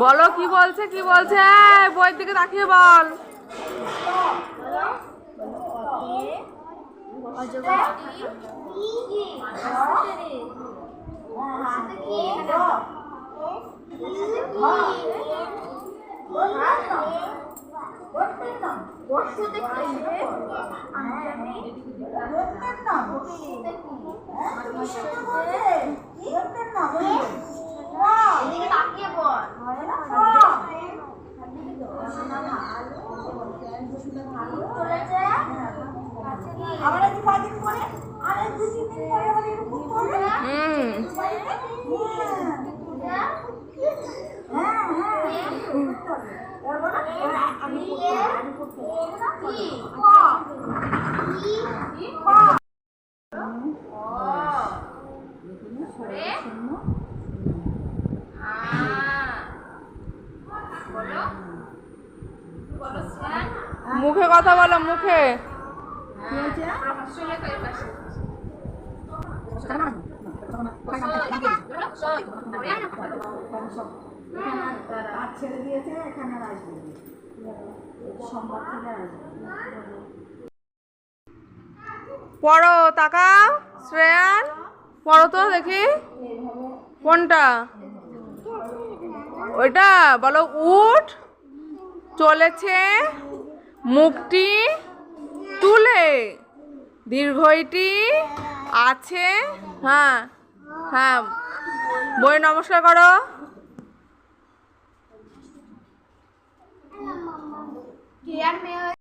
বলে কি বলছে কি বলছে? বইয়ের দিকে তাকিয়ে বল। এদিকে তাকিয়ে পড় আবার একটু কদিন পরে আর দু তিন দিন পরে আবার এরকম করবে হ্যাঁ হ্যাঁ আমি বলো বলো স্যার মুখে কথা বলো মুখে। ছেড়ে দিয়েছে এখানে আসবে থেকে আসবে। পড়ো, তাকাও, শ্রেয়ান, পড়ো তো দেখি। কোনটা? ওইটা, বলো, উঠ, চলেছে মুখটি তুলে। দীর্ঘইটি আছে হ্যাঁ হ্যাঁ। বই নমস্কার করো।